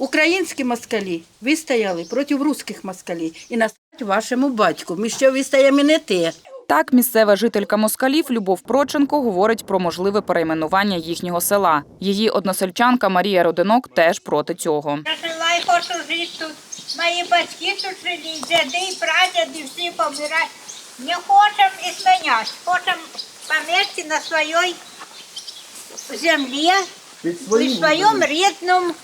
Українські москалі вистояли проти русських москалів і настать вашому батьку. Ми ще вистоїмо не те. Так, місцева жителька москалів Любов Проченко говорить про можливе перейменування їхнього села. Її односельчанка Марія Родинок теж проти цього. Я жила і хочу жити тут. Мої батьки тут жили, і дяди, і прадяди, всі помирають. Не хочемо і змінять. Хочемо померти на своїй землі, в своєму рідному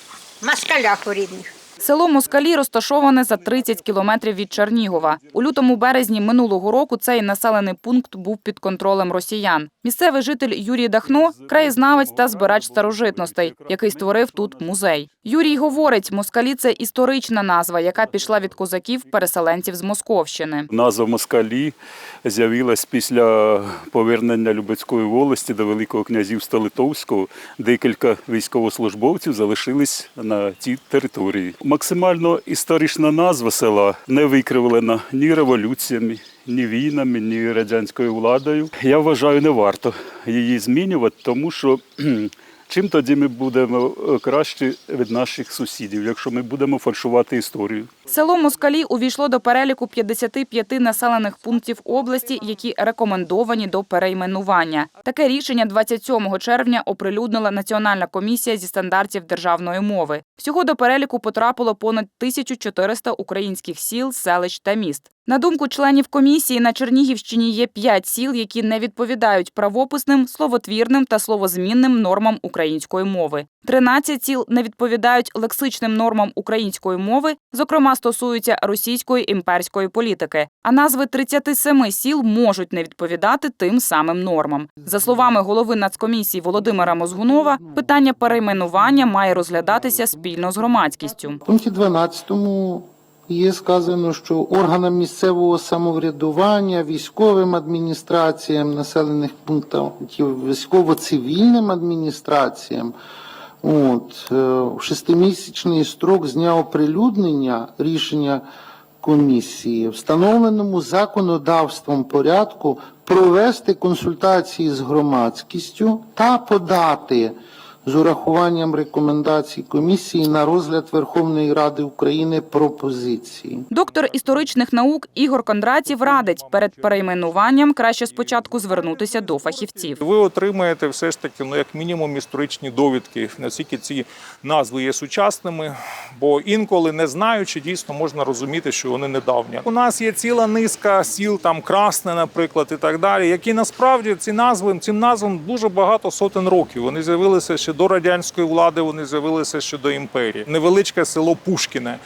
москалях рідних. Село Москалі розташоване за 30 кілометрів від Чернігова. У лютому березні минулого року цей населений пункт був під контролем росіян. Місцевий житель Юрій Дахно краєзнавець та збирач старожитностей, який створив тут музей. Юрій говорить, москалі це історична назва, яка пішла від козаків переселенців з Московщини. Назва Москалі з'явилась після повернення Любецької волості до Великого князівства Литовського. Декілька військовослужбовців залишились на цій території. Максимально історична назва села не викривлена ні революціями, ні війнами, ні радянською владою. Я вважаю, не варто її змінювати, тому що чим тоді ми будемо е, краще від наших сусідів, якщо ми будемо фальшувати історію. Село Москалі увійшло до переліку 55 населених пунктів області, які рекомендовані до перейменування. Таке рішення 27 червня оприлюднила Національна комісія зі стандартів державної мови. Всього до переліку потрапило понад 1400 українських сіл, селищ та міст. На думку членів комісії, на Чернігівщині є п'ять сіл, які не відповідають правописним, словотвірним та словозмінним нормам української мови. 13 сіл не відповідають лексичним нормам української мови, зокрема стосуються російської імперської політики. А назви 37 сіл можуть не відповідати тим самим нормам. За словами голови нацкомісії Володимира Мозгунова, питання перейменування має розглядатися спільно з громадськістю. В пункті 12 є сказано, що органам місцевого самоврядування, військовим адміністраціям населених пунктів, військово-цивільним адміністраціям от, е, в шестимісячний строк з дня оприлюднення рішення комісії, встановленому законодавством порядку, провести консультації з громадськістю та подати з урахуванням рекомендацій комісії на розгляд Верховної Ради України пропозиції. Доктор історичних наук Ігор Кондратів радить перед перейменуванням краще спочатку звернутися до фахівців. Ви отримаєте все ж таки, ну як мінімум, історичні довідки, наскільки ці назви є сучасними, бо інколи не знаючи, дійсно можна розуміти, що вони недавні. У нас є ціла низка сіл, там Красне, наприклад, і так далі, які насправді ці назви цим назвам дуже багато сотень років. Вони з'явилися ще до радянської влади, вони з'явилися щодо імперії. Невеличке село Пушкіне.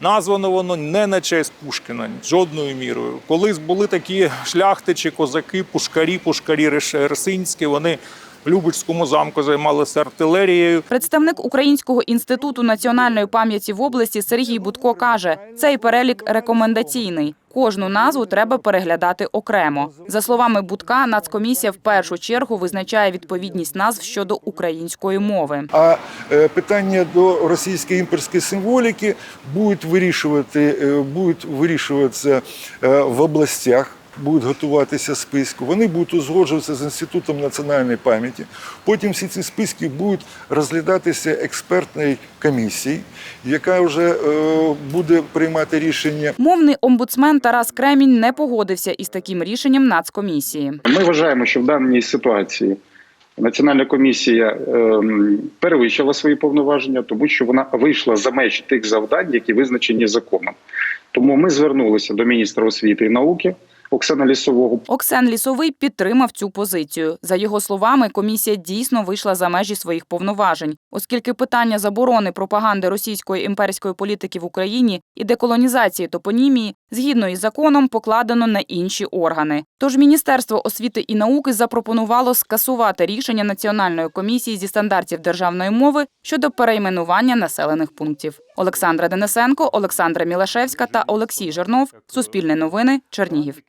Названо воно не на честь Пушкіна жодною мірою. Колись були такі шляхтичі, козаки, пушкарі, пушкарі Ресинські. Вони в Любочському замку займалися артилерією. Представник Українського інституту національної пам'яті в області Сергій Будко каже, цей перелік рекомендаційний. Кожну назву треба переглядати окремо. За словами Будка, Нацкомісія в першу чергу визначає відповідність назв щодо української мови. А е, питання до російської імперської символіки будуть вирішувати, е, будуть вирішуватися е, в областях. Будуть готуватися списки, вони будуть узгоджуватися з інститутом національної пам'яті. Потім всі ці списки будуть розглядатися експертною комісією, яка вже е, буде приймати рішення Мовний омбудсмен Тарас Кремінь не погодився із таким рішенням Нацкомісії. Ми вважаємо, що в даній ситуації Національна комісія ем, перевищила свої повноваження, тому що вона вийшла за межі тих завдань, які визначені законом. Тому ми звернулися до міністра освіти і науки Оксана Лісового Оксен Лісовий підтримав цю позицію. За його словами, комісія дійсно вийшла за межі своїх повноважень, оскільки питання заборони пропаганди російської імперської політики в Україні і деколонізації топонімії згідно із законом покладено на інші органи. Тож Міністерство освіти і науки запропонувало скасувати рішення Національної комісії зі стандартів державної мови щодо перейменування населених пунктів. Олександра Денисенко, Олександра Мілашевська та Олексій Жернов. Суспільне новини. Чернігів.